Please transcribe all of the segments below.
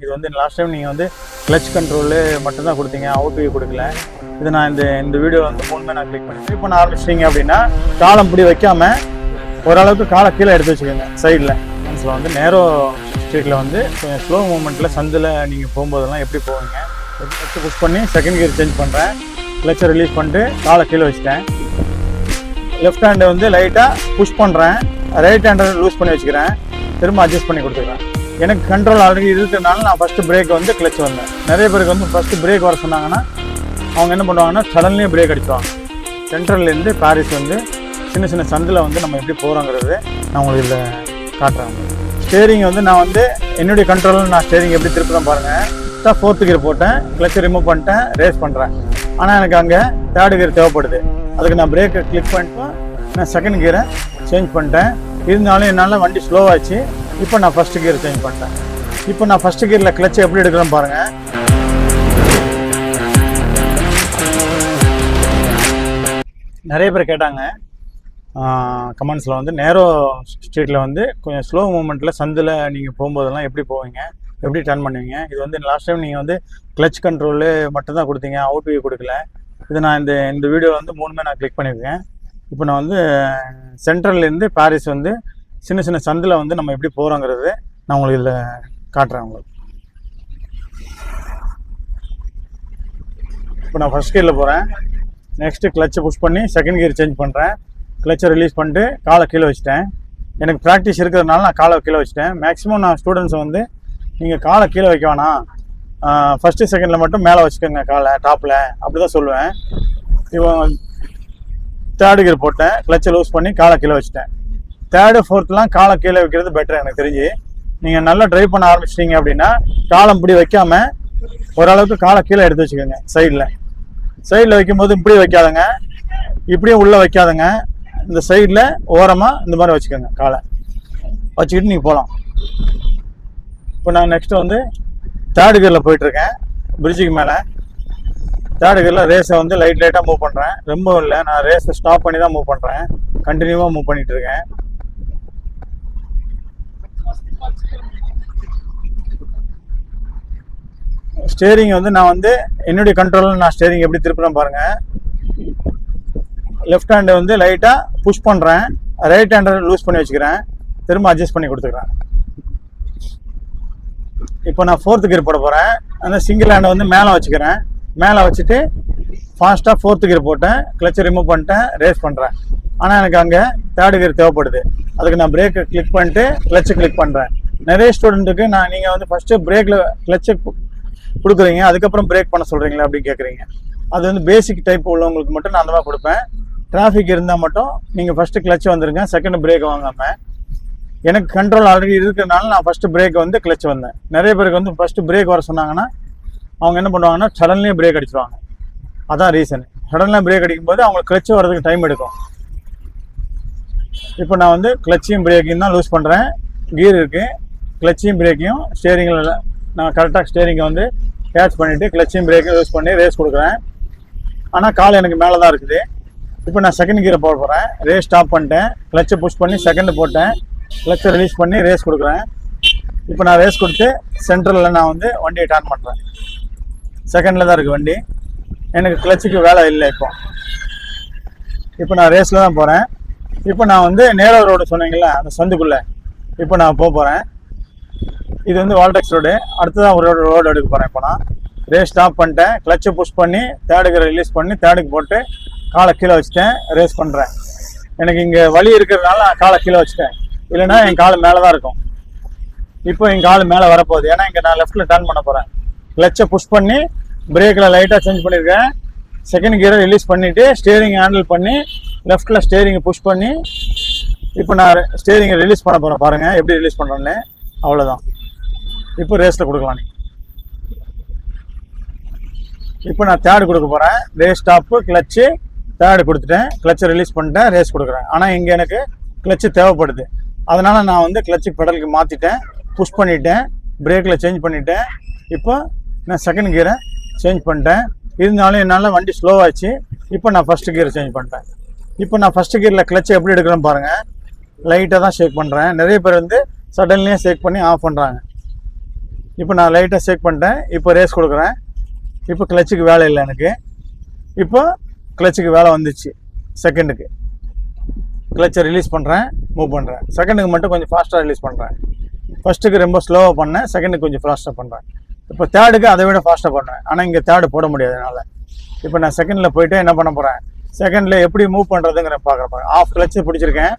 இது வந்து last time நீங்கள் வந்து கிளச் கண்ட்ரோலு மட்டும்தான் கொடுத்தீங்க அவுட் கொடுக்கல. இது நான் இந்த இந்த வீடியோ வந்து மூணுமே நான் கிளிக் பண்ணி இப்போ நான் ஆரம்பிச்சிட்டிங்க அப்படின்னா காலம் இப்படி வைக்காம ஓரளவுக்கு காலை கீழே எடுத்து வச்சுக்கோங்க சைடில் மனசில் வந்து நேரோ ஸ்ட்ரீட்டில் வந்து ஸ்லோ மூமெண்ட்டில் சந்தில் நீங்கள் போகும்போதெல்லாம் எப்படி போவீங்க? ஃபஸ்ட்டு புஷ் பண்ணி செகண்ட் கியர் சேஞ்ச் பண்ணுறேன் கிளச்சை ரிலீஸ் பண்ணிட்டு காலை கீழே வச்சுட்டேன். லெஃப்ட் ஹேண்டை வந்து லைட்டாக புஷ் பண்ணுறேன் ரைட் ஹேண்டை லூஸ் பண்ணி வச்சுக்கிறேன். திரும்ப அட்ஜஸ்ட் பண்ணி கொடுத்துக்கிறேன். எனக்கு கண்ட்ரோல் ஆல்ரெடி இருக்கிறதுனால நான் ஃபஸ்ட்டு பிரேக் வந்து கிளச் வந்தேன். நிறைய பேருக்கு வந்து ஃபஸ்ட்டு பிரேக் வர சொன்னாங்கன்னா அவங்க என்ன பண்ணுவாங்கன்னா சடன்லேயே பிரேக் அடிச்சுவாங்க சென்ட்ரல்லேருந்து பாரிஸ் வந்து சின்ன சின்ன சந்தில் வந்து நம்ம எப்படி போகிறோங்கிறது நான் உங்களுக்கு இதில் காட்டுறேன். ஸ்டேரிங் வந்து நான் வந்து என்னுடைய கண்ட்ரோலில் நான் ஸ்டேரிங் எப்படி திருப்புறேன் பாருங்கள் தான் ஃபோர்த்து கியர் போட்டேன் கிளச்சை ரிமூவ் பண்ணிட்டேன் ரேஸ் பண்ணுறேன் ஆனால் எனக்கு அங்கே தேர்டு கியர் தேவைப்படுது. அதுக்கு நான் பிரேக்கை கிளிக் பண்ணிட்டு நான் செகண்ட் கியரை சேஞ்ச் பண்ணிட்டேன். இருந்தாலும் என்னால் வண்டி ஸ்லோவாச்சு இப்போ நான் ஃபஸ்ட்டு கியர் சேஞ்ச் பண்ணிட்டேன். இப்போ நான் ஃபஸ்ட்டு கியரில் கிளச்சை எப்படி எடுக்கிறேன் பாருங்கள் நிறைய பேர் கேட்டாங்க. கமெண்ட்ஸில் வந்து நேரோ ஸ்ட்ரீட்டில் வந்து கொஞ்சம் ஸ்லோ மூமெண்ட்டில் சந்தில் நீங்கள் போகும்போதெல்லாம் எப்படி போவீங்க? எப்படி டர்ன் பண்ணுவீங்க? இது வந்து லாஸ்ட் டைம் நீங்கள் வந்து கிளச் கண்ட்ரோலு மட்டும்தான் கொடுத்தீங்க அவுட் வியூ கொடுக்கல. இது நான் இந்த இந்த வீடியோ வந்து மூணுமே நான் கிளிக் பண்ணியிருக்கேன். இப்போ நான் வந்து சென்ட்ரல்லேருந்து பாரிஸ் வந்து சின்ன சின்ன சந்தில் வந்து நம்ம எப்படி போகிறோங்கிறது நான் உங்களுக்கு இதில் காட்டுறேன் உங்களுக்கு. இப்போ நான் ஃபஸ்ட் கியரில் போகிறேன் நெக்ஸ்ட்டு கிளச்சை புஷ் பண்ணி செகண்ட் கியர் சேஞ்ச் பண்ணுறேன் கிளச்சை ரிலீஸ் பண்ணிட்டு காலை கீழே வச்சிட்டேன். எனக்கு ப்ராக்டிஸ் இருக்கிறதுனால நான் காலை கீழே வச்சுட்டேன். மேக்ஸிமம் நான் ஸ்டூடெண்ட்ஸை வந்து நீங்கள் காலை கீழே வைக்க வேணாம். ஃபஸ்ட்டு செகண்டில் மட்டும் மேலே வச்சுக்கோங்க காலை டாப்பில் அப்படி தான் சொல்லுவேன். இவன் தேர்டு கியர் போட்டேன். கிளச்சை லூஸ் பண்ணி காலை கீழே வச்சிட்டேன். தேர்டு ஃபோர்த்லாம் காலை கீழே வைக்கிறது பெட்டர் எனக்கு தெரிஞ்சு. நீங்கள் நல்லா ட்ரைவ் பண்ண ஆரம்பிச்சிட்டிங்க அப்படின்னா காலம் இப்படி வைக்காம ஓரளவுக்கு காலை கீழே எடுத்து வச்சுக்கோங்க சைடில் சைடில் வைக்கும்போது இப்படி வைக்காதங்க. இப்படியும் உள்ளே வைக்காதங்க. இந்த சைடில் ஓரமாக இந்த மாதிரி வச்சுக்கோங்க காலை. வச்சுக்கிட்டு நீங்கள் போகலாம் இப்போ நான் நெக்ஸ்ட் வந்து தேர்டு கியரில் போயிட்டுருக்கேன் பிரிட்ஜுக்கு மேலே. தேர்டு கியரில் ரேஸை வந்து லைட் லைட்டாக மூவ் பண்ணுறேன் ரொம்ப இல்லை நான் ரேஸை ஸ்டாப் பண்ணி தான் மூவ் பண்ணுறேன் கண்டினியூவாக மூவ் பண்ணிகிட்ருக்கேன் இருக்கேன். ஸ்டேரிங் வந்து நான் வந்து என்னுடைய கண்ட்ரோலில் நான் ஸ்டேரிங் எப்படி திருப்புறேன் பாருங்கள் லெஃப்ட் ஹேண்டை வந்து லைட்டாக புஷ் பண்ணுறேன் ரைட் ஹேண்டை லூஸ் பண்ணி வச்சுக்கிறேன். திரும்ப அட்ஜஸ்ட் பண்ணி கொடுத்துக்கிறேன். இப்போ நான் ஃபோர்த்து கியர் போட போகிறேன் அந்த சிங்கிள் ஹேண்டை வந்து மேலே வச்சுக்கிறேன். மேலே வச்சுட்டு ஃபாஸ்ட்டாக ஃபோர்த்து கியர் போட்டேன். கிளச்சை ரிமூவ் பண்ணிட்டேன். ரேஸ் பண்ணுறேன் ஆனால் எனக்கு அங்கே தேர்டு கியர் தேவைப்படுது. அதுக்கு நான் பிரேக்கை கிளிக் பண்ணிட்டு கிளச்சை கிளிக் பண்ணுறேன் நிறைய ஸ்டூடெண்ட்டுக்கு நான் நீங்கள் வந்து ஃபஸ்ட்டு பிரேக்கில் கிளச்சை கொடுக்குறீங்க அதுக்கப்புறம் பிரேக் பண்ண சொல்கிறீங்களா அப்படின்னு கேட்குறீங்க அது வந்து பேசிக் டைப் உள்ளவங்களுக்கு மட்டும் நான் அந்த மாதிரி கொடுப்பேன். டிராஃபிக் இருந்தால் மட்டும் நீங்கள் ஃபஸ்ட்டு கிளச் வந்துருங்க செகண்ட் பிரேக் வாங்காமல் எனக்கு கண்ட்ரோல் ஆல்ரெடி இருக்கிறனால நான் ஃபஸ்ட்டு பிரேக் வந்து கிளச் வந்தேன். நிறைய பேருக்கு வந்து ஃபஸ்ட்டு பிரேக் வர சொன்னாங்கன்னா அவங்க என்ன பண்ணுவாங்கன்னா சடன்லேயே பிரேக் அடிச்சிருவாங்க. அதான் ரீசன் சடன்லாம் பிரேக் அடிக்கும்போது அவங்களுக்கு கிளச் வர்றதுக்கு டைம் எடுக்கும். இப்போ நான் வந்து கிளச்சியும் பிரேக்கையும் தான் லூஸ் பண்ணுறேன் கீர் இருக்குது கிளச்சியும் பிரேக்கையும் ஸ்டேரிங்கில் நான் கரெக்டாக ஸ்டேரிங்கை வந்து கேட்ச் பண்ணிவிட்டு கிளச்சியும் பிரேக்கையும் யூஸ் பண்ணி ரேஸ் கொடுக்குறேன். ஆனால் கால் எனக்கு மேலே தான் இருக்குது. இப்போ நான் செகண்ட் கீரை போட போகிறேன் ரேஸ் ஸ்டாப் பண்ணிட்டேன். கிளச்சை புஷ் பண்ணி செகண்ட் போட்டேன். கிளச்சை ரிலீஸ் பண்ணி ரேஸ் கொடுக்குறேன். இப்போ நான் ரேஸ் கொடுத்து சென்ட்ரலில் நான் வந்து வண்டியை டர்ன் பண்ணுறேன் செகண்டில் தான் இருக்குது வண்டி. எனக்கு கிளச்சுக்கு வேலை இல்லை இப்போ. இப்போ நான் ரேஸில் தான் போகிறேன் இப்போ நான் வந்து நேரோ ரோடு சொன்னீங்களே அந்த சந்துக்குள்ளே. இப்போ நான் போக போகிறேன் இது வந்து வால்டெக்ஸ் ரோடு. அடுத்ததான் ஒரு ரோடு ரோடு எடுக்க போகிறேன் இப்போ நான். ரேஸ் ஸ்டாப் பண்ணிட்டேன். கிளச்சை புஷ் பண்ணி தேடுக்கு ரிலீஸ் பண்ணி தேர்டுக்கு போட்டு காலை கீழே வச்சுட்டேன். ரேஸ் பண்ணுறேன் எனக்கு இங்கே வலி இருக்கிறதுனால நான் காலை கீழே வச்சுட்டேன். இல்லைன்னா என் கால் மேலே தான் இருக்கும். இப்போ என் கால் மேலே வரப்போகுது. ஏன்னா இங்கே நான் லெஃப்ட்டில் டர்ன் பண்ண போகிறேன் கிளச்சை புஷ் பண்ணி பிரேக்கில் லைட்டாக சேஞ்ச் பண்ணியிருக்கேன். செகண்ட் கியரை ரிலீஸ் பண்ணிவிட்டு ஸ்டியரிங் ஹேண்டில் பண்ணி லெஃப்ட்டில் ஸ்டேரிங்கை புஷ் பண்ணி இப்போ நான் ஸ்டேரிங்கை ரிலீஸ் பண்ண போகிறேன் பாருங்கள் எப்படி ரிலீஸ் பண்ணுறேன்னு அவ்வளோதான் இப்போ ரேஸில் கொடுக்கலாம் நீ. இப்போ நான் தேர்டு கொடுக்க போகிறேன் ரேஸ் ஸ்டாப்பு கிளச்சு தேர்டு கொடுத்துட்டேன். கிளச்சை ரிலீஸ் பண்ணிட்டேன் ரேஸ் கொடுக்குறேன். ஆனால் இங்கே எனக்கு கிளச்சு தேவைப்படுது. அதனால் நான் வந்து கிளச்சு பெடலுக்கு மாற்றிட்டேன் புஷ் பண்ணிட்டேன். பிரேக்கில் சேஞ்ச் பண்ணிட்டேன். இப்போ நான் செகண்ட் கியரை சேஞ்ச் பண்ணிட்டேன். இருந்தாலும் என்னால் வண்டி ஸ்லோவாச்சு இப்போ நான் ஃபஸ்ட்டு கியரை சேஞ்ச் பண்ணிட்டேன். இப்போ நான் ஃபஸ்ட்டு கியரில் கிளச்சை எப்படி எடுக்கிறேன்னு பாருங்கள் லைட்டாக தான் ஷேக் பண்ணுறேன் நிறைய பேர் வந்து சடன்லேயே ஷேக் பண்ணி ஆஃப் பண்ணுறாங்க இப்போ நான் லைட்டாக ஷேக் பண்ணிட்டேன். இப்போ ரேஸ் கொடுக்குறேன். இப்போ கிளச்சுக்கு வேலை இல்லை எனக்கு. இப்போ கிளச்சுக்கு வேலை வந்துச்சு. செகண்டுக்கு கிளச்சை ரிலீஸ் பண்ணுறேன் மூவ் பண்ணுறேன் செகண்டுக்கு மட்டும் கொஞ்சம் ஃபாஸ்ட்டாக ரிலீஸ் பண்ணுறேன் ஃபஸ்ட்டுக்கு ரொம்ப ஸ்லோவாக பண்ணேன். செகண்டுக்கு கொஞ்சம் ஃபாஸ்ட்டாக பண்ணுறேன் இப்போ தேர்டுக்கு அதை விட ஃபாஸ்ட்டாக பண்ணுறேன் ஆனால் இங்கே தேர்டு போட முடியாது என்னால். இப்போ நான் செகண்டில் போயிட்டு என்ன பண்ண போகிறேன் செகண்டில் எப்படி மூவ் பண்ணுறதுங்கிற பார்க்குறேன் ஆஃப் கிளச்சு பிடிச்சிருக்கேன்.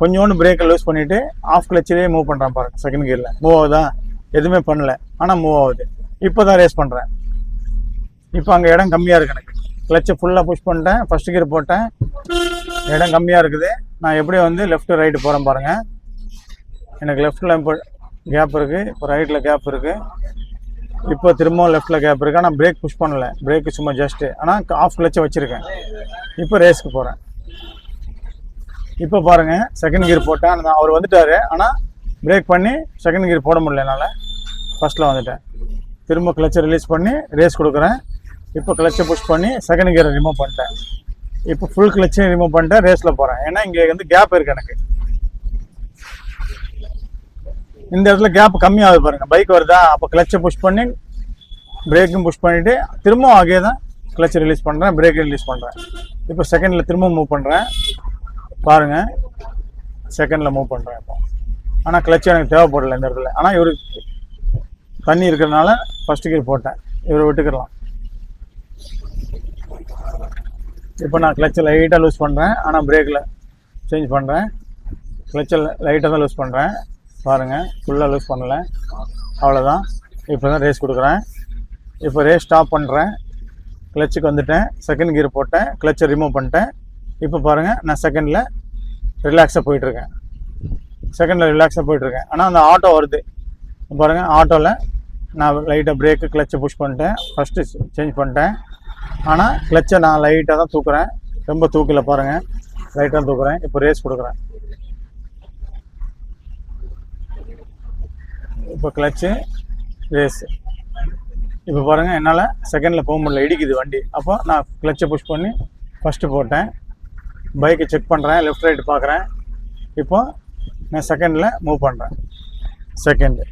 கொஞ்சோண்டு பிரேக்கை லூஸ் பண்ணிவிட்டு ஆஃப் கிளச்சிலே மூவ் பண்ணுறேன் பாருங்க செகண்ட் கியரில் மூவ் ஆகுதா? எதுவுமே பண்ணல. ஆனால் மூவ் ஆகுது. இப்போ தான் ரேஸ் பண்ணுறேன் இப்போ அங்கே இடம் கம்மியாக இருக்கு எனக்கு. கிளச்சை ஃபுல்லாக புஷ் பண்ணிட்டேன் ஃபஸ்ட் கியர் போட்டேன். இடம் கம்மியாக இருக்குது. நான் எப்படி வந்து லெஃப்ட்டு ரைட்டு போகிறேன் பாருங்கள் எனக்கு லெஃப்ட்டில் இப்போ கேப் இருக்குது இப்போ ரைட்டில் கேப் இருக்குது இப்போ திரும்பவும் லெஃப்ட்டில் கேப் இருக்குது ஆனால் பிரேக் புஷ் பண்ணல. பிரேக்கு சும்மா ஜஸ்ட்டு ஆனால் ஆஃப் கிளச்சை வச்சுருக்கேன். இப்போ ரேஸ்க்கு போகிறேன் இப்போ பாருங்கள் செகண்ட் கியர் போட்டேன். நான் அவர் வந்துட்டார். ஆனால் பிரேக் பண்ணி செகண்ட் கியர் போட முடியல என்னால். ஃபஸ்ட்டில் வந்துட்டேன். திரும்ப கிளச்சை ரிலீஸ் பண்ணி ரேஸ் கொடுக்குறேன். இப்போ கிளச்சை புஷ் பண்ணி செகண்ட் கியரை ரிமூவ் பண்ணிட்டேன். இப்போ ஃபுல் கிளச்சையும் ரிமூவ் பண்ணிட்டேன் ரேஸில் போகிறேன் ஏன்னா இங்கே வந்து கேப் இருக்குது எனக்கு. இந்த இடத்துல கேப் கம்மியாகுது பாருங்கள் பைக் வருதா? அப்போ கிளச்சை புஷ் பண்ணி பிரேக்கும் புஷ் பண்ணிவிட்டு திரும்பவும் ஆகே தான் கிளச் ரிலீஸ் பண்ணுறேன் பிரேக் ரிலீஸ் பண்ணுறேன் இப்போ செகண்டில் திரும்பவும் மூவ் பண்ணுறேன் பாருங்கள் செகண்டில் மூவ் பண்ணுறேன் இப்போ. ஆனால் கிளச் எனக்கு தேவைப்படல இந்த இடத்துல. ஆனால் இவர் தண்ணி இருக்கிறனால ஃபஸ்ட்டு கீர் போட்டேன். இவரை விட்டுக்கிடலாம் இப்போ நான் கிளச்சை லைட்டாக லூஸ் பண்ணுறேன் ஆனால் பிரேக்கில் சேஞ்ச் பண்ணுறேன் கிளச்சை லைட்டாக தான் லூஸ் பண்ணுறேன் பாருங்கள் ஃபுல்லாக லூஸ் பண்ணலை. அவ்வளோதான் இப்போ தான் ரேஸ் கொடுக்குறேன். இப்போ ரேஸ் ஸ்டாப் பண்ணுறேன் கிளச்சுக்கு வந்துட்டேன். செகண்ட் கியர் போட்டேன். கிளச்சை ரிமூவ் பண்ணிட்டேன். இப்போ பாருங்கள் நான் செகண்டில் ரிலாக்ஸாக போயிட்டுருக்கேன் செகண்டில் ரிலாக்ஸாக போயிட்டுருக்கேன் ஆனால் அந்த ஆட்டோ வருது. பாருங்கள் ஆட்டோவில் நான் லைட்டாக பிரேக்கு கிளச்சை புஷ் பண்ணிட்டேன். ஃபஸ்ட்டு சேஞ்ச் பண்ணிட்டேன். ஆனால் கிளச்சை நான் லைட்டாக தான் தூக்குறேன். ரொம்ப தூக்கல பாருங்கள் லைட்டாக தூக்குறேன். இப்போ ரேஸ் கொடுக்குறேன். இப்போ கிளச்சு ரேஸு இப்போ பாருங்கள் என்னால் செகண்டில் போக முடியல இடிக்குது வண்டி. அப்போ நான் கிளச்சை புஷ் பண்ணி ஃபஸ்ட்டு போட்டேன். பைக்கை செக் பண்ணுறேன் லெஃப்ட் ரைட் பார்க்குறேன் இப்போ நான் செகண்டில் மூவ் பண்ணுறேன் செகண்டு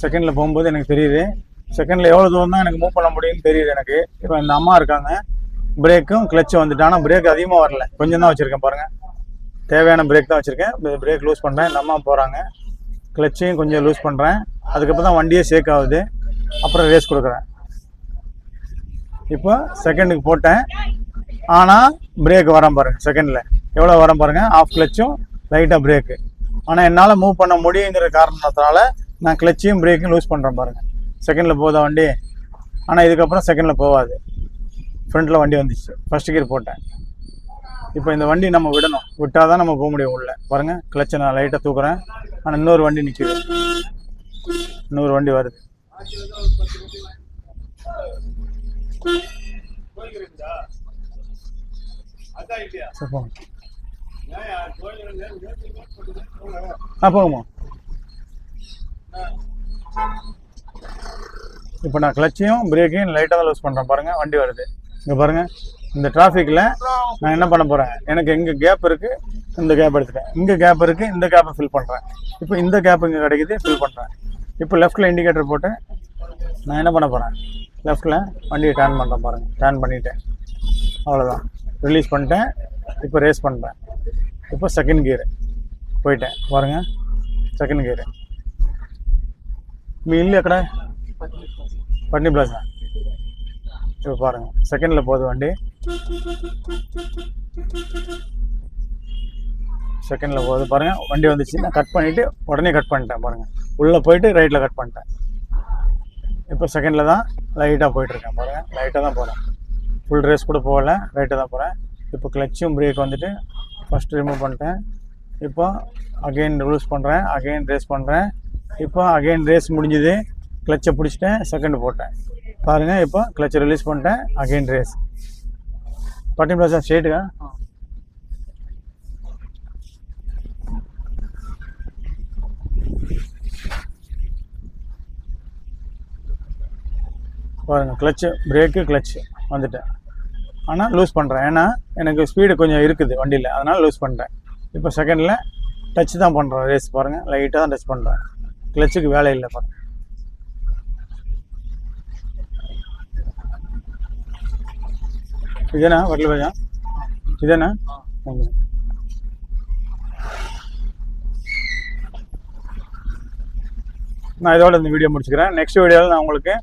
செகண்டில் போகும்போது எனக்கு தெரியுது செகண்டில் எவ்வளோ தூரம் தான் எனக்கு மூவ் பண்ண முடியும்னு தெரியுது எனக்கு. இப்போ இந்த அம்மா இருக்காங்க பிரேக்கும் கிளச்சும் வந்துட்டு ஆனால் பிரேக் அதிகமாக வரல. கொஞ்சம் தான் வச்சுருக்கேன் பாருங்கள் தேவையான பிரேக் தான் வச்சுருக்கேன். பிரேக் லூஸ் பண்ணுறேன் நம்ம அம்மா போகிறாங்க கிளச்சையும் கொஞ்சம் லூஸ் பண்ணுறேன் அதுக்கப்புறம் தான் வண்டியே ஷேக் ஆகுது. அப்புறம் ரேஸ் கொடுக்குறேன். இப்போ செகண்டுக்கு போட்டேன். ஆனால் பிரேக் வரேன் பாருங்கள் செகண்டில் எவ்வளோ வரேன் பாருங்கள் ஆஃப் கிளச்சும் லைட்டாக பிரேக்கு ஆனால் என்னால் மூவ் பண்ண முடியுங்கிற காரணத்தினால நான் கிளச்சையும் பிரேக்கும் லூஸ் பண்ணுறேன் பாருங்கள் செகண்டில் போதா வண்டி? ஆனால் இதுக்கப்புறம் செகண்டில் போகாது. ஃப்ரண்ட்டில் வண்டி வந்துச்சு. ஃபஸ்ட் கியர் போட்டேன். இப்போ இந்த வண்டி நம்ம விடணும். விட்டால் தான் நம்ம போக முடியும் உள்ள. பாருங்க கிளச்சை நான் லைட்டாக தூக்குறேன். ஆனால் இன்னொரு வண்டி நிற்கிது இன்னொரு வண்டி வருது. சரி ஆ இப்போ நான் கிளச்சையும் பிரேக்கையும் லைட்டாக தான் லூஸ் பண்ணுறேன் பாருங்கள் வண்டி வருது. இங்கே பாருங்கள் இந்த டிராஃபிக்கில் நான் என்ன பண்ண போகிறேன் எனக்கு எங்கே கேப் இருக்குது இந்த கேப் எடுத்துட்டேன் இங்கே கேப் இருக்குது இந்த கேப்பை ஃபில் பண்ணுறேன் இப்போ இந்த கேப் இங்கே கிடைக்குது ஃபில் பண்ணுறேன் இப்போ லெஃப்ட்டில் இண்டிகேட்டர் போட்டு நான் என்ன பண்ண போகிறேன் லெஃப்ட்டில் வண்டியை டேர்ன் பண்ணுறேன் பாருங்கள் டேர்ன் பண்ணிட்டேன் அவ்வளோதான் ரிலீஸ் பண்ணிட்டேன் இப்போ ரேஸ் பண்ணுறேன் இப்போ செகண்ட் கியரு పోయిటే பாருங்க సెకండ్ గేర్ మీ ఇల్లు ఎక్కడ పట్ని ప్లాజా இப்போ பாருங்க செகண்டில் போகுது வண்டி செகண்டில் போகுது பாருங்கள் வண்டி வந்துச்சு நான் கட் பண்ணிவிட்டு உடனே கட் பண்ணிட்டேன் பாருங்கள் உள்ளே போயிட்டு ரைட்டில் கட் பண்ணிட்டேன். இப்போ செகண்டில் தான் லைட்டாக போயிட்டுருக்கேன் பாருங்கள் லைட்டாக தான் போகிறேன் ஃபுல் ரேஸ் கூட போகல. ரைட்டாக தான் போகிறேன் இப்போ கிளச்சும் பிரேக் வந்துட்டு ஃபஸ்ட் ரிமூவ் பண்ணிட்டேன். இப்போ அகைன் ரூல்ஸ் பண்ணுறேன் அகைன் ரேஸ் பண்ணுறேன் இப்போ அகைன் ரேஸ் முடிஞ்சுது. கிளச்சை பிடிச்சிட்டேன். செகண்ட் போட்டேன். பாருங்கள் இப்போ கிளச்சை ரிலீஸ் பண்ணிட்டேன். அகைன் ரேஸ் பட்டி பிளாசா ஸ்ட்ரெயிட்டுக்கா பாருங்கள் கிளச்சு பிரேக்கு கிளச்சு வந்துட்டேன். ஆனால் லூஸ் பண்ணுறேன் ஏன்னா எனக்கு ஸ்பீடு கொஞ்சம் இருக்குது வண்டியில். அதனால் லூஸ் பண்ணுறேன் இப்போ செகண்டில் டச் தான் பண்ணுறோம் ரேஸ் பாருங்கள் லைட்டாக தான் டச் பண்ணுறேன் கிளச்சுக்கு வேலை இல்லை பாருங்க. ఇదేనా వడ్ల భజ ఇదేనా అవును. நான் இதோட இந்த வீடியோ முடிச்சுக்கிறேன் நெக்ஸ்ட் வீடியோவில் நான் உங்களுக்கு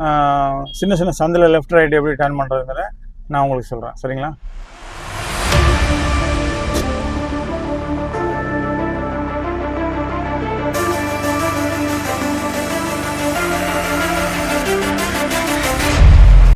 ஆஹ், சின்ன சின்ன சந்தில் லெஃப்ட் ரைட் எப்படி டர்ன் பண்ணுறதுங்கிற நான் உங்களுக்கு சொல்கிறேன் சரிங்களா